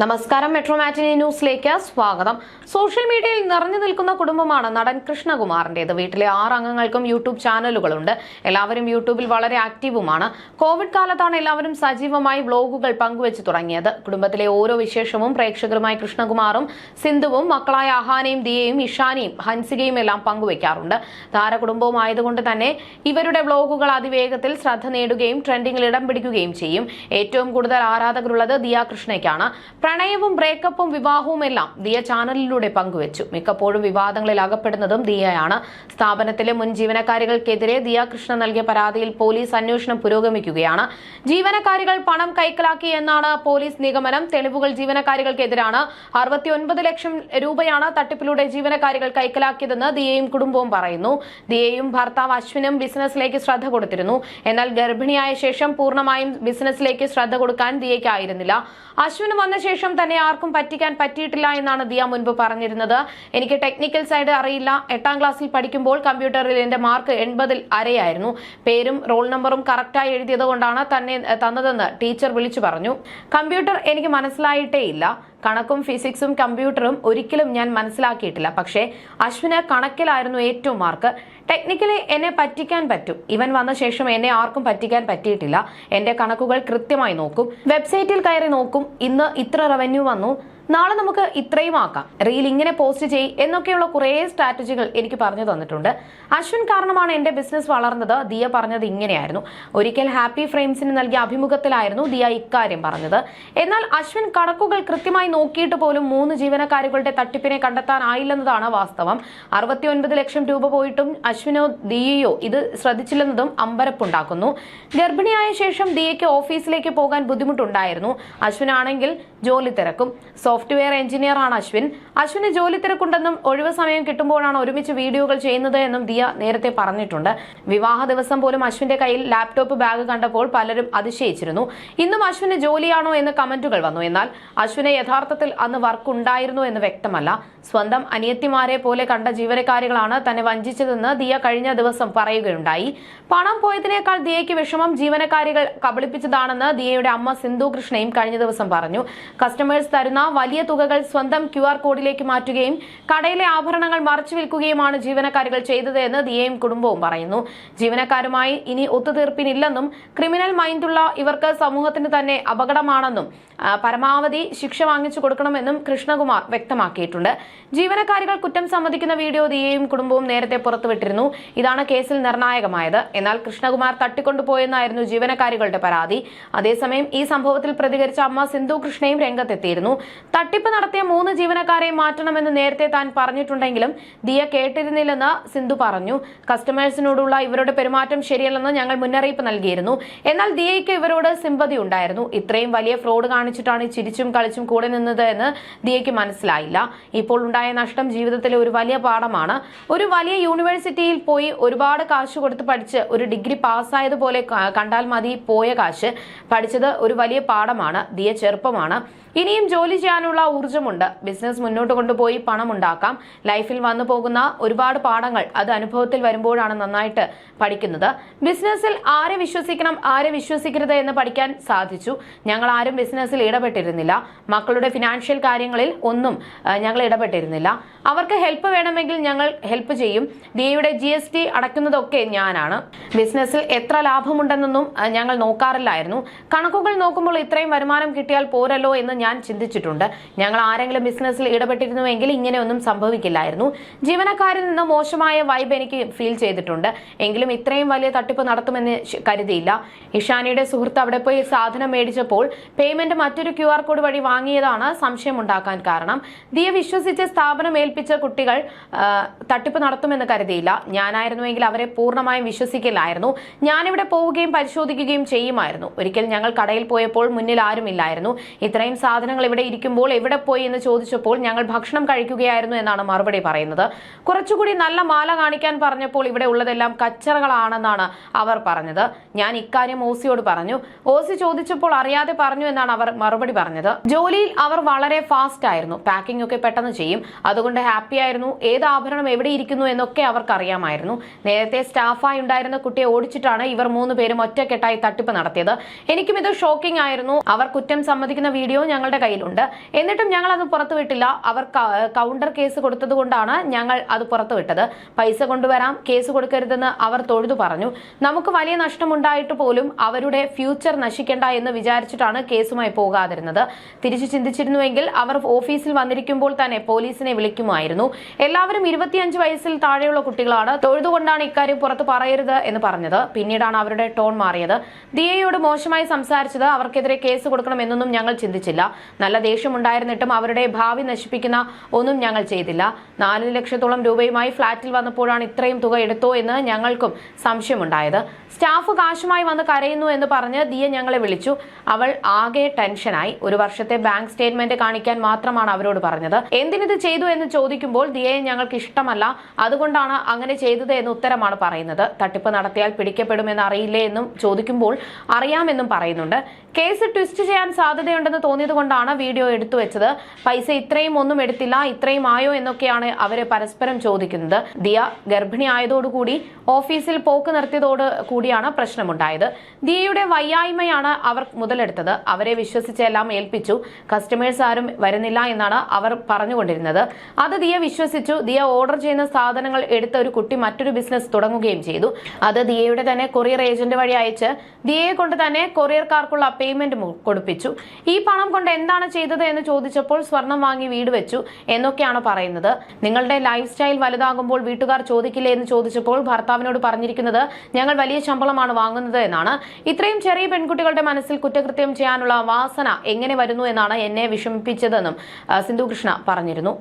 നമസ്കാരം. മെട്രോ മാറ്റിനി ന്യൂസിലേക്ക് സ്വാഗതം. സോഷ്യൽ മീഡിയയിൽ നിറഞ്ഞു നിൽക്കുന്ന കുടുംബമാണ് നടൻ കൃഷ്ണകുമാറിന്റേത്. വീട്ടിലെ ആറ് അംഗങ്ങൾക്കും യൂട്യൂബ് ചാനലുകളുണ്ട്. എല്ലാവരും യൂട്യൂബിൽ വളരെ ആക്റ്റീവുമാണ്. കോവിഡ് കാലത്താണ് എല്ലാവരും സജീവമായി വ്ലോഗുകൾ പങ്കുവച്ചു തുടങ്ങിയത്. കുടുംബത്തിലെ ഓരോ വിശേഷവും പ്രേക്ഷകരുമായി കൃഷ്ണകുമാറും സിന്ധുവും മക്കളായ അഹാനയും ദിയയും ഇഷാനിയും ഹൻസികയും എല്ലാം പങ്കുവയ്ക്കാറുണ്ട് താരകുടുംബവും ആയതുകൊണ്ട് തന്നെ ഇവരുടെ വ്ലോഗുകൾ അതിവേഗത്തിൽ ശ്രദ്ധ നേടുകയും ട്രെൻഡിങ്ങിൽ ഇടം പിടിക്കുകയും ചെയ്യും. ഏറ്റവും കൂടുതൽ ആരാധകരുള്ളത് ദിയ കൃഷ്ണയ്ക്കാണ്. പ്രണയവും ബ്രേക്കപ്പും വിവാഹവും എല്ലാം ദിയ ചാനലിലൂടെ പങ്കുവച്ചു. മിക്കപ്പോഴും വിവാദങ്ങളിൽ അകപ്പെടുന്നതും ദിയയാണ്. സ്ഥാപനത്തിലെ മുൻ ജീവനക്കാരികൾക്കെതിരെ ദിയ കൃഷ്ണ നൽകിയ പരാതിയിൽ പോലീസ് അന്വേഷണം പുരോഗമിക്കുകയാണ്. ജീവനക്കാരികൾ പണം കൈക്കലാക്കി എന്നാണ് പോലീസ് നിഗമനം. തെളിവുകൾ ജീവനക്കാരികൾക്കെതിരാണ്. അറുപത്തിയൊൻപത് ലക്ഷം രൂപയാണ് തട്ടിപ്പിലൂടെ ജീവനക്കാരികൾ കൈക്കലാക്കിയതെന്ന് ദിയയും കുടുംബവും പറയുന്നു. ദിയയും ഭർത്താവ് അശ്വിനും ബിസിനസ്സിലേക്ക് ശ്രദ്ധ കൊടുത്തിരുന്നു. എന്നാൽ ഗർഭിണിയായ ശേഷം പൂർണമായും ബിസിനസ്സിലേക്ക് ശ്രദ്ധ കൊടുക്കാൻ ദിയയ്ക്കായിരുന്നില്ല. അശ്വിന് വന്ന തന്നെ ആർക്കും പറ്റിക്കാൻ പറ്റിയിട്ടില്ല എന്നാണ് ദിയ മുൻപ് പറഞ്ഞിരുന്നത്. എനിക്ക് ടെക്നിക്കൽ സൈഡ് അറിയില്ല. എട്ടാം ക്ലാസ്സിൽ പഠിക്കുമ്പോൾ കമ്പ്യൂട്ടറിൽ എന്റെ മാർക്ക് എൺപതിൽ അരയായിരുന്നു. പേരും റോൾ നമ്പറും കറക്റ്റായി എഴുതിയത് കൊണ്ടാണ് തന്നെ തന്നതെന്ന് ടീച്ചർ വിളിച്ചു പറഞ്ഞു. കമ്പ്യൂട്ടർ എനിക്ക് മനസ്സിലായിട്ടേ ഇല്ല കണക്കും ഫിസിക്സും കമ്പ്യൂട്ടറും ഒരിക്കലും ഞാൻ മനസ്സിലാക്കിയിട്ടില്ല. പക്ഷേ അശ്വിന് കണക്കിലായിരുന്നു ഏറ്റവും മാർക്ക്. ടെക്നിക്കലി എന്നെ പറ്റിക്കാൻ പറ്റും. ഇവൻ വന്ന ശേഷം എന്നെ ആർക്കും പറ്റിക്കാൻ പറ്റിയിട്ടില്ല. എന്റെ കണക്കുകൾ കൃത്യമായി നോക്കും. വെബ്സൈറ്റിൽ കയറി നോക്കും. ഇന്ന് ഇത്ര റവന്യൂ വന്നു. നാളെ നമുക്ക് ഇത്രയും ആക്കാം. റീൽ ഇങ്ങനെ പോസ്റ്റ് ചെയ് എന്നൊക്കെയുള്ള കുറേ സ്ട്രാറ്റജികൾ എനിക്ക് പറഞ്ഞു തന്നിട്ടുണ്ട്. അശ്വിൻ കാരണമാണ് എന്റെ ബിസിനസ് വളർന്നത്. ദിയ പറഞ്ഞത് ഇങ്ങനെയായിരുന്നു. ഒരിക്കൽ ഹാപ്പി ഫ്രെയിംസിന് നൽകിയ അഭിമുഖത്തിലായിരുന്നു ദിയ ഇക്കാര്യം പറഞ്ഞത്. എന്നാൽ അശ്വിൻ കണക്കുകൾ കൃത്യമായി നോക്കിയിട്ട് പോലും മൂന്ന് ജീവനക്കാരുകളുടെ തട്ടിപ്പിനെ കണ്ടെത്താനായില്ലെന്നതാണ് വാസ്തവം. അറുപത്തിയൊൻപത് ലക്ഷം രൂപ പോയിട്ടും അശ്വിനോ ദിയയോ ഇത് ശ്രദ്ധിച്ചില്ലെന്നതും അമ്പരപ്പുണ്ടാക്കുന്നു. ഗർഭിണിയായ ശേഷം ദിയയ്ക്ക് ഓഫീസിലേക്ക് പോകാൻ ബുദ്ധിമുട്ടുണ്ടായിരുന്നു. അശ്വിനാണെങ്കിൽ ജോലി തിരക്കും. സോഫ്റ്റ്വെയർ എഞ്ചിനീയറാണ് അശ്വിൻ. അശ്വിന് ജോലി തിരക്കുണ്ടെന്നും ഒഴിവ് സമയം കിട്ടുമ്പോഴാണ് ഒരുമിച്ച് വീഡിയോകൾ ചെയ്യുന്നത് എന്നും ദിയ നേരത്തെ പറഞ്ഞിട്ടുണ്ട്. വിവാഹ ദിവസം പോലും അശ്വിന്റെ കയ്യിൽ ലാപ്ടോപ്പ് ബാഗ് കണ്ടപ്പോൾ പലരും അതിശയിച്ചിരുന്നു. ഇന്നും അശ്വിന് ജോലിയാണോ എന്ന് കമന്റുകൾ വന്നു. എന്നാൽ അശ്വിനെ യഥാർത്ഥത്തിൽ അന്ന് വർക്ക് ഉണ്ടായിരുന്നു എന്ന് വ്യക്തമല്ല. സ്വന്തം അനിയത്തിമാരെ പോലെ കണ്ട ജീവനക്കാരികളാണ് തന്നെ വഞ്ചിച്ചതെന്ന് ദിയ കഴിഞ്ഞ ദിവസം പറയുകയുണ്ടായി. പണം പോയതിനേക്കാൾ ദിയയ്ക്ക് വിഷമം ജീവനക്കാരികൾ കബളിപ്പിച്ചതാണെന്ന് ദിയയുടെ അമ്മ സിന്ധു കൃഷ്ണയും കഴിഞ്ഞ ദിവസം പറഞ്ഞു. കസ്റ്റമേഴ്സ് തരുന്ന വലിയ തുകകൾ സ്വന്തം ക്യു ആർ കോഡിലേക്ക് മാറ്റുകയും കടയിലെ ആഭരണങ്ങൾ മറച്ചു വിൽക്കുകയുമാണ് ജീവനക്കാരികൾ ചെയ്തത് എന്ന് ദിയയും കുടുംബവും പറയുന്നു. ജീവനക്കാരുമായി ഇനി ഒത്തുതീർപ്പിനില്ലെന്നും ക്രിമിനൽ മൈൻഡുള്ള ഇവർക്ക് സമൂഹത്തിന് തന്നെ അപകടമാണെന്നും പരമാവധി ശിക്ഷ വാങ്ങിച്ചു കൊടുക്കണമെന്നും കൃഷ്ണകുമാർ വ്യക്തമാക്കിയിട്ടുണ്ട്. ജീവനക്കാരികൾ കുറ്റം സമ്മതിക്കുന്ന വീഡിയോ ദിയയും കുടുംബവും നേരത്തെ പുറത്തുവിട്ടിരുന്നു. ഇതാണ് കേസിൽ നിർണായകമായത്. എന്നാൽ കൃഷ്ണകുമാർ തട്ടിക്കൊണ്ടുപോയെന്നായിരുന്നു ജീവനക്കാരികളുടെ പരാതി. അതേസമയം ഈ സംഭവത്തിൽ പ്രതികരിച്ച അമ്മ സിന്ധു കൃഷ്ണയും രംഗത്തെത്തിയിരുന്നു. തട്ടിപ്പ് നടത്തിയ മൂന്ന് ജീവനക്കാരെ മാറ്റണമെന്ന് നേരത്തെ താൻ പറഞ്ഞിട്ടുണ്ടെങ്കിലും ദിയ കേട്ടിരുന്നില്ലെന്ന് സിന്ധു പറഞ്ഞു. കസ്റ്റമേഴ്സിനോടുള്ള ഇവരുടെ പെരുമാറ്റം ശരിയല്ലെന്ന് ഞങ്ങൾ മുന്നറിയിപ്പ് നൽകിയിരുന്നു. എന്നാൽ ദിയയ്ക്ക് ഇവരോട് സിമ്പതി ഉണ്ടായിരുന്നു. ഇത്രയും വലിയ ഫ്രോഡ് കാണിച്ചിട്ടാണ് ചിരിച്ചും കളിച്ചും കൂടെ നിന്നത് എന്ന് ദിയയ്ക്ക് മനസ്സിലായില്ല. ഇപ്പോൾ ഉണ്ടായ നഷ്ടം ജീവിതത്തിലെ ഒരു വലിയ പാഠമാണ്. ഒരു വലിയ യൂണിവേഴ്സിറ്റിയിൽ പോയി ഒരുപാട് കാശ് കൊടുത്ത് പഠിച്ച് ഒരു ഡിഗ്രി പാസ്സായതുപോലെ കണ്ടാൽ മതി പോയ കാശ് പഠിച്ചത് ഒരു വലിയ പാഠമാണ്. ദിയ ചെറുപ്പമാണ്. ഇനിയും ജോലി ചെയ്യാനുള്ള ഊർജമുണ്ട്. ബിസിനസ് മുന്നോട്ട് കൊണ്ടുപോയി പണം ഉണ്ടാക്കാം. ലൈഫിൽ വന്നു പോകുന്ന ഒരുപാട് പാഠങ്ങൾ അത് അനുഭവത്തിൽ വരുമ്പോഴാണ് നന്നായിട്ട് പഠിക്കുന്നത്. ബിസിനസ്സിൽ ആരെ വിശ്വസിക്കണം ആരെ വിശ്വസിക്കരുത് എന്ന് പഠിക്കാൻ സാധിച്ചു. ഞങ്ങൾ ആരും ബിസിനസ്സിൽ ഇടപെട്ടിരുന്നില്ല. മക്കളുടെ ഫിനാൻഷ്യൽ കാര്യങ്ങളിൽ ഒന്നും ഞങ്ങൾ ഇടപെട്ടിരുന്നില്ല. അവർക്ക് ഹെൽപ്പ് വേണമെങ്കിൽ ഞങ്ങൾ ഹെൽപ്പ് ചെയ്യും. ദിയയുടെ ജി എസ് ടി അടയ്ക്കുന്നതൊക്കെ ഞാനാണ്. ബിസിനസ്സിൽ എത്ര ലാഭമുണ്ടെന്നൊന്നും ഞങ്ങൾ നോക്കാറില്ലായിരുന്നു. കണക്കുകൾ നോക്കുമ്പോൾ ഇത്രയും വരുമാനം കിട്ടിയാൽ പോരല്ലോ എന്ന് ഞാൻ ചിന്തിച്ചിട്ടുണ്ട്. ഞങ്ങൾ ആരെങ്കിലും ബിസിനസ്സിൽ ഇടപെട്ടിരുന്നുവെങ്കിൽ ഇങ്ങനെയൊന്നും സംഭവിക്കില്ലായിരുന്നു. ജീവനക്കാരിൽ നിന്ന് മോശമായ വൈബ് എനിക്ക് ഫീൽ ചെയ്തിട്ടുണ്ട്. എങ്കിലും ഇത്രയും വലിയ തട്ടിപ്പ് നടത്തുമെന്ന് കരുതിയില്ല. ഇഷാനിയുടെ സുഹൃത്ത് അവിടെ പോയി സാധനം മേടിച്ചപ്പോൾ പേയ്മെന്റ് മറ്റൊരു ക്യു ആർ കോഡ് വഴി വാങ്ങിയതാണ് സംശയമുണ്ടാക്കാൻ കാരണം. ദിയ വിശ്വസിച്ച് സ്ഥാപനം ഏൽപ്പിച്ച കുട്ടികൾ തട്ടിപ്പ് നടത്തുമെന്ന് കരുതിയില്ല. ഞാനായിരുന്നുവെങ്കിൽ അവരെ പൂർണമായും വിശ്വസിക്കില്ലായിരുന്നു. ഞാനിവിടെ പോവുകയും പരിശോധിക്കുകയും ചെയ്യുമായിരുന്നു. ഒരിക്കൽ ഞങ്ങൾ കടയിൽ പോയപ്പോൾ മുന്നിൽ ആരുമില്ലായിരുന്നു. ഇത്രയും സാധനങ്ങൾ ഇവിടെ ഇരിക്കുമ്പോൾ എവിടെ പോയി എന്ന് ചോദിച്ചപ്പോൾ ഞങ്ങൾ ഭക്ഷണം കഴിക്കുകയായിരുന്നു എന്നാണ് മറുപടി പറയുന്നത്. കുറച്ചുകൂടി നല്ല മാല കാണിക്കാൻ പറഞ്ഞപ്പോൾ ഇവിടെ ഉള്ളതെല്ലാം കച്ചറകളാണെന്നാണ് അവർ പറഞ്ഞത്. ഞാൻ ഇക്കാര്യം ഓസിയോട് പറഞ്ഞു. ഓസി ചോദിച്ചപ്പോൾ അറിയാതെ പറഞ്ഞു എന്നാണ് അവർ മറുപടി പറഞ്ഞത്. ജോലിയിൽ അവർ വളരെ ഫാസ്റ്റ് ആയിരുന്നു. പാക്കിംഗ് ഒക്കെ പെട്ടെന്ന് ചെയ്യും. അതുകൊണ്ട് ഹാപ്പി ആയിരുന്നു. ഏത് ആഭരണം എവിടെ ഇരിക്കുന്നു എന്നൊക്കെ അവർക്ക് അറിയാമായിരുന്നു നേരത്തെ സ്റ്റാഫായി ഉണ്ടായിരുന്ന കുട്ടിയെ ഓടിച്ചിട്ടാണ് ഇവർ മൂന്ന് പേരും ഒറ്റക്കെട്ടായി തട്ടിപ്പ് നടത്തിയത്. എനിക്കും ഇത് ഷോക്കിംഗ് ആയിരുന്നു. അവർ കുറ്റം സമ്മതിക്കുന്ന വീഡിയോ ഞങ്ങളുടെ കയ്യിലുണ്ട്. എന്നിട്ടും ഞങ്ങൾ അത് പുറത്തുവിട്ടില്ല അവർ കൗണ്ടർ കേസ് കൊടുത്തത് കൊണ്ടാണ് ഞങ്ങൾ അത് പുറത്തുവിട്ടത് പൈസ കൊണ്ടുവരാം കേസ് കൊടുക്കരുതെന്ന് അവർ തൊഴുതു പറഞ്ഞു. നമുക്ക് വലിയ നഷ്ടമുണ്ടായിട്ട് പോലും അവരുടെ ഫ്യൂച്ചർ നശിക്കണ്ട എന്ന് വിചാരിച്ചിട്ടാണ് കേസുമായി പോകാതിരുന്നത്. തിരിച്ചു ചിന്തിച്ചിരുന്നുവെങ്കിൽ അവർ ഓഫീസിൽ വന്നിരിക്കുമ്പോൾ തന്നെ പോലീസിനെ വിളിക്കുമായിരുന്നു. എല്ലാവരും ഇരുപത്തിയഞ്ച് വയസ്സിൽ താഴെയുള്ള കുട്ടികളാണ്. തൊഴുതുകൊണ്ടാണ് ഇക്കാര്യം പുറത്ത് പറയരുത് എന്ന് പറഞ്ഞത്. പിന്നീടാണ് അവരുടെ ടോൺ മാറിയത്. ദിയയോട് മോശമായി സംസാരിച്ചത്. അവർക്കെതിരെ കേസ് കൊടുക്കണമെന്നൊന്നും ഞങ്ങൾ ചിന്തിച്ചില്ല. നല്ല ദേഷ്യമുണ്ടായിരുന്നിട്ടും അവരുടെ ഭാവി നശിപ്പിക്കുന്ന ഒന്നും ഞങ്ങൾ ചെയ്തില്ല. നാല് ലക്ഷത്തോളം രൂപയുമായി ഫ്ളാറ്റിൽ വന്നപ്പോഴാണ് ഇത്രയും തുക എടുത്തോ എന്ന് ഞങ്ങൾക്കും സംശയമുണ്ടായത്. സ്റ്റാഫ് കാശുമായി വന്ന് കരയുന്നു എന്ന് പറഞ്ഞ് ദിയ ഞങ്ങളെ വിളിച്ചു. അവൾ ആകെ ടെൻഷനായി. ഒരു വർഷത്തെ ബാങ്ക് സ്റ്റേറ്റ്മെന്റ് കാണിക്കാൻ മാത്രമാണ് അവരോട് പറഞ്ഞത്. എന്തിനിത് ചെയ്തു എന്ന് ചോദിക്കുമ്പോൾ ദിയയെ ഞങ്ങൾക്ക് ഇഷ്ടമല്ല. അതുകൊണ്ടാണ് അങ്ങനെ ചെയ്തത് എന്ന് ഉത്തരമാണ് പറയുന്നത്. തട്ടിപ്പ് നടത്തിയാൽ പിടിക്കപ്പെടുമെന്ന് അറിയില്ലേ എന്നും ചോദിക്കുമ്പോൾ അറിയാമെന്നും പറയുന്നുണ്ട്. കേസ് ട്വിസ്റ്റ് ചെയ്യാൻ സാധ്യതയുണ്ടെന്ന് തോന്നിയത് കൊണ്ടാണ് വീഡിയോ എടുത്തു വെച്ചത് പൈസ ഇത്രയും ഒന്നും എടുത്തില്ല ഇത്രയും ആയോ എന്നൊക്കെയാണ് അവർ പരസ്പരം ചോദിക്കുന്നത്. ദിയ ഗർഭിണി ആയതോടുകൂടി ഓഫീസിൽ പോക്ക് നിർത്തിയതോട് കൂടിയാണ് പ്രശ്നമുണ്ടായത്. ദിയയുടെ വയ്യായ്മയാണ് അവർ മുതലെടുത്തത്. അവരെ വിശ്വസിച്ച് എല്ലാം ഏൽപ്പിച്ചു. കസ്റ്റമേഴ്സ് ആരും വരുന്നില്ല എന്നാണ് അവർ പറഞ്ഞുകൊണ്ടിരുന്നത്. അത് ദിയ വിശ്വസിച്ചു. ദിയ ഓർഡർ ചെയ്യുന്ന സാധനങ്ങൾ എടുത്ത ഒരു കുട്ടി മറ്റൊരു ബിസിനസ് തുടങ്ങുകയും ചെയ്തു. അത് ദിയയുടെ തന്നെ കൊറിയർ ഏജന്റ് വഴി അയച്ച് ദിയയെ കൊണ്ട് തന്നെ കൊറിയർക്കാർക്കുള്ള പേയ്മെന്റ് കൊടുപ്പിച്ചു. ഈ പണം കൊണ്ട് എന്താണ് ചെയ്തത് എന്ന് ചോദിച്ചപ്പോൾ സ്വർണം വാങ്ങി വീട് വെച്ചു എന്നൊക്കെയാണ് പറയുന്നത്. നിങ്ങളുടെ ലൈഫ് സ്റ്റൈൽ വലുതാകുമ്പോൾ വീട്ടുകാർ ചോദിക്കില്ലേ എന്ന് ചോദിച്ചപ്പോൾ ഭർത്താവിനോട് പറഞ്ഞിരിക്കുന്നത് ഞങ്ങൾ വലിയ ശമ്പളമാണ് വാങ്ങുന്നത് എന്നാണ്. ഇത്രയും ചെറിയ പെൺകുട്ടികളുടെ മനസ്സിൽ കുറ്റകൃത്യം ചെയ്യാനുള്ള വാസന എങ്ങനെ വരുന്നു എന്നാണ് എന്നെ വിഷമിപ്പിച്ചതെന്നും സിന്ധു കൃഷ്ണ പറഞ്ഞിരുന്നു.